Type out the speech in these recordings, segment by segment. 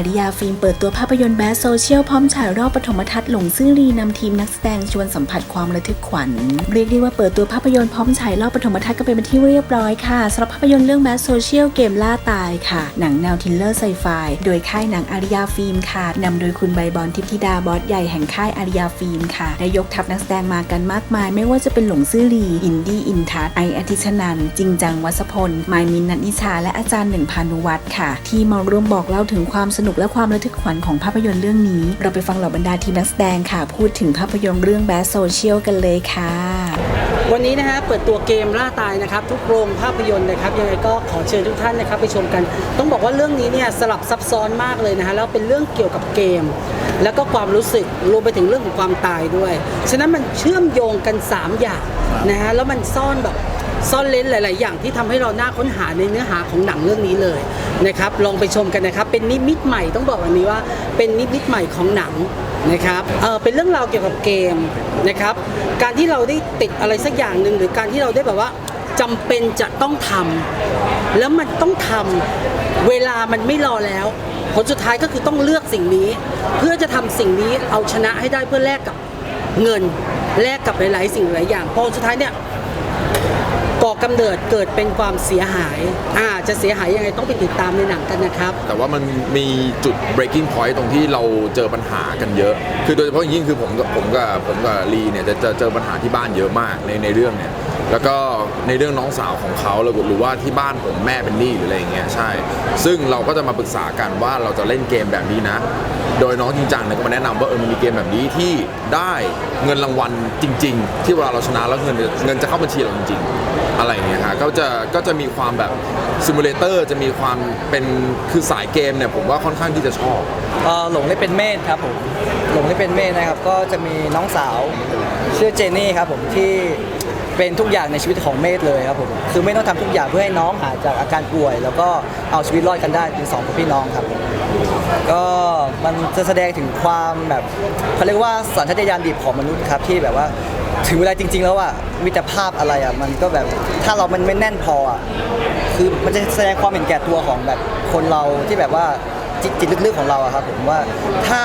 าริยาฟิล์มเปิดตัวภาพยนตร์แบสโซเชียลพร้อมฉายรอบปฐมทัศน์หลงซื่อรีนำทีมนักแสดงชวนสัมผัสความระทึกขวัญ เรียกได้ว่าเปิดตัวภาพยนตร์พร้อมฉายรอบปฐมทัศน์กันเป็นที่เรียบร้อยค่ะสำหรับภาพยนตร์เรื่องแบสโซเชียลเกมล่าตายค่ะ หนังแนวทิลเลอร์ไซไฟโดยค่ายหนังอาริยาฟิล์มค่ะนำโดยคุณใบบอลทิพธิดาบอสใหญ่แห่งค่ายอาริยาฟิล์มค่ะได้ยกทัพนักแสดงมากันมากมาย ไม่ว่าจะเป็นหลงซื่อรีอินดี้อินทัศน์ไออธิชนันจริงจังวัสพลไมายมินนัทนิชาและอาจารย์หนึ่งพานุวัฒน์ค่ะ ที่มาร่วมบอกเล่าถึงความสนุกและความระทึกขวัญของภาพยนตร์เรื่องนี้ เราไปฟังเหล่าบรรดาทีมนักแสดงค่ะ พูดถึงภาพยนตร์เรื่องแบสโซเชียลกันเลยค่ะ วันนี้นะฮะเปิดตัวเกมล่าตายนะครับ ทุกโรงภาพยนตร์นะครับยังไงก็ขอเชิญทุกท่านนะครับไปชมกัน ต้องบอกว่าเรื่องนี้เนี่ยสลับซับซ้อนมากเลยนะฮะแล้วเป็นเรื่องเกี่ยวกับเกม แล้วก็ความรู้สึกรวมไปถึงเรื่องของความตายด้วย ฉะนั้นมันเชื่อมโยงกัน 3 อย่างนะฮะแล้วมันซ่อนแบบ ซ่อนเลนหลาย ๆ อย่างที่ทำให้เราน่าค้นหาในเนื้อหาของหนังเรื่องนี้เลยนะครับลองไปชมกันนะครับ เป็นนิมิตใหม่ต้องบอกแบบนี้ว่าเป็นนิมิตใหม่ของหนังนะครับเออเป็นเรื่องราวเกี่ยวกับเกมนะครับ การที่เราได้ติดอะไรสักอย่างหนึ่งหรือการที่เราได้แบบว่าจำเป็นจะต้องทำแล้วมันต้องทำเวลามันไม่รอแล้ว ผลสุดท้ายก็คือต้องเลือกสิ่งนี้ เพื่อจะทำสิ่งนี้เอาชนะให้ได้เพื่อแลกกับเงินแลกกับหลาย ๆ สิ่งหลายอย่างพอสุดท้ายเนี่ย ก่อกำเนิดเกิดเป็นความเสียหายอ่าจะเสียหายยังไงต้องไปติดตามในหนังกันนะครับ แต่ว่ามันมีจุด breaking point ตรงที่เราเจอปัญหากันเยอะ คือโดยเฉพาะอย่างยิ่งคือผมกับผมกับผมกับลีเนี่ยจะจะเจอปัญหาที่บ้านเยอะมากในในเรื่องเนี่ยแล้วก็ในเรื่องน้องสาวของเขาหรือหรือว่าที่บ้านผมแม่เป็นหนี้หรืออะไรอย่างเงี้ยใช่ ซึ่งเราก็จะมาปรึกษากันว่าเราจะเล่นเกมแบบนี้นะ โดยน้องจริงจังเนี่ยก็มาแนะนำว่าเออมันมีเกมแบบนี้ที่ได้เงินรางวัลจริง ๆ ที่เวลาเราชนะแล้วเงินเงินจะเข้าบัญชีเราจริงๆ อะไรอย่างเงี้ยฮะก็จะก็จะมีความแบบซิมูเลเตอร์จะมีความเป็นคือสายเกมเนี่ยผมว่าค่อนข้างที่จะชอบ เอ่อหลงได้เป็นเมธครับผมหลงได้เป็นเมธนะครับก็จะมีน้องสาวชื่อเจนนี่ครับผมที่เป็นทุกอย่างในชีวิตของเมธเลยครับผมคือไม่ต้องทำทุกอย่างเพื่อให้น้องหายจากอาการป่วย แล้วก็เอาชีวิตรอดกันได้เป็นสองพี่น้องครับผมก็มันจะแสดงถึงความแบบเขาเรียกว่าสัญชาตญาณดิบของมนุษย์ครับที่แบบว่า ถึงเวลาจริง ๆ แล้วอะมิตรภาพอะไรอะมันก็แบบถ้าเรามันไม่แน่นพออะคือมันจะแสดงความเห็นแก่ตัวของแบบคนเราที่แบบว่าจิตจิตลึกๆของเราอะครับผมว่าถ้า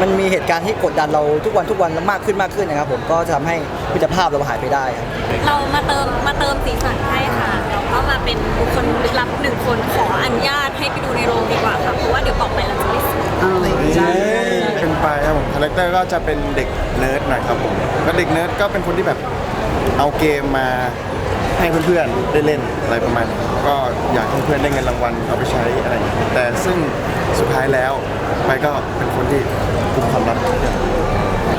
มันมีเหตุการณ์ที่กดดันเราทุกวันทุกวันมากขึ้นมากขึ้นนะครับผมก็จะทำให้มิตรภาพเราหายไปได้ครับ เรามาเติมมาเติมสีสันให้ค่ะเราก็มาเป็นบุคคลลึกลับหนึ่งคนขออนุญาตให้ไปดูในโรงดีกว่าค่ะเพราะว่าเดี๋ยวบอกไปแล้วจะไม่สนุกใช่ขึ้น ไปครับผมคาแรคเตอร์ก็จะเป็นเด็กเนิร์ดหน่อยครับผมก็เด็กเนิร์ดก็เป็นคนที่แบบเอาเกมมาให้เพื่อนๆได้เล่นอะไรประมาณนี้ก็อยากให้เพื่อนได้เงินรางวัลเอาไปใช้อะไรอย่างเงี้ยแต่ซึ่งสุดท้ายแล้วไปก็เป็นคนที่กุมความลับทุก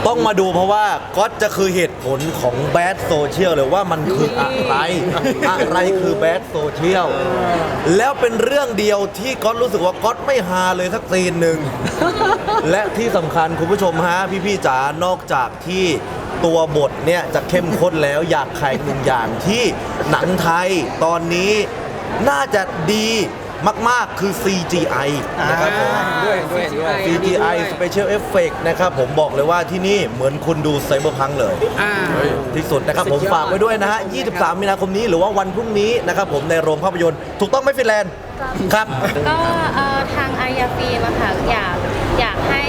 ต้องมาดูเพราะว่าก๊อตจะคือเหตุผลของแบดโซเชียลเลยว่ามันคืออะไร อะไรคือแบดโซเชียลแล้วเป็นเรื่องเดียวที่ก๊อตรู้สึกว่าก๊อตไม่ฮาเลยสักซีนหนึ่ง และที่สำคัญคุณผู้ชมฮะพี่ๆจ๋านอกจากที่ตัวบทเนี่ยจะเข้มข้นแล้วอยากไขหนึ่งอย่างที่หนังไทยตอนนี้น่าจะดี มาก ๆ คือ CGI นะครับผมด้วยด้วยด้วย CGI Special Effect นะครับผมบอกเลยว่าที่นี่เหมือนคุณดูไซเบอร์พังเลย อ่า ที่สุดนะครับผมสุดยอด ฝากไว้ด้วยนะฮะ 23 มีนาคมนี้หรือว่าวันพรุ่งนี้นะครับผมในโรงภาพยนตร์ ถูกต้องไหมฟินแลนด์ครับ ก็เอ่อทางอารยาฟิล์มอะค่ะอยากอยากให้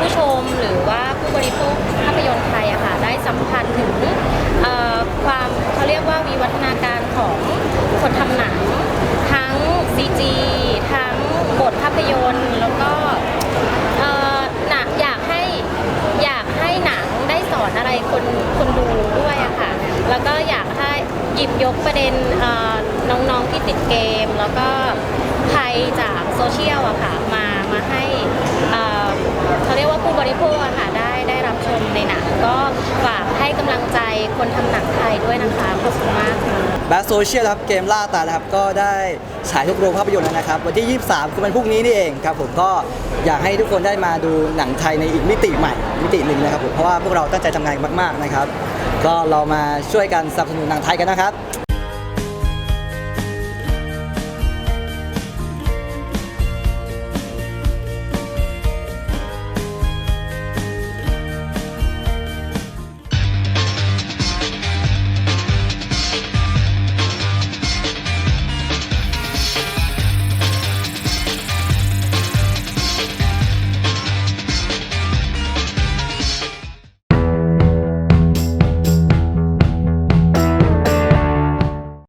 ผู้ชมหรือว่าผู้บริโภคภาพยนตร์ไทยอะค่ะได้สัมผัสถึงเอ่อความเขาเรียกว่าวิวัฒนาการของคนทำหนัง ทั้ง CG ทั้งบทภาพยนตร์ แล้วก็เอ่อหนักอยากให้อยากให้หนังได้สอนอะไรคนคนดูด้วยอะค่ะ แล้วก็อยากให้ห ยกประเด็นน้องๆที่ติดเกม แล้วก็ภัยจากโซเชียลอะค่ะมามาให้เขาเรียกว่าผู้บริโภคอะค่ะได้ได้รับชมในหนังก็ฝากให้กำลังใจคนทำหนังไทยด้วยนะคะขอบคุณมากค่ะแบทโซเชียลครับเกมล่าตานะครับก็ได้ฉายทุกโรงภาพยนตร์แล้วนะครับ วันที่ 23 คือวันพรุ่งนี้นี่เองครับผมก็อยากให้ทุกคนได้มาดูหนังไทยในอีกมิติใหม่มิติหนึ่งนะครับผมเพราะว่าพวกเราตั้งใจทำงานมากๆนะครับ ก็เรามาช่วยกันสนับสนุนหนังไทยกันนะครับ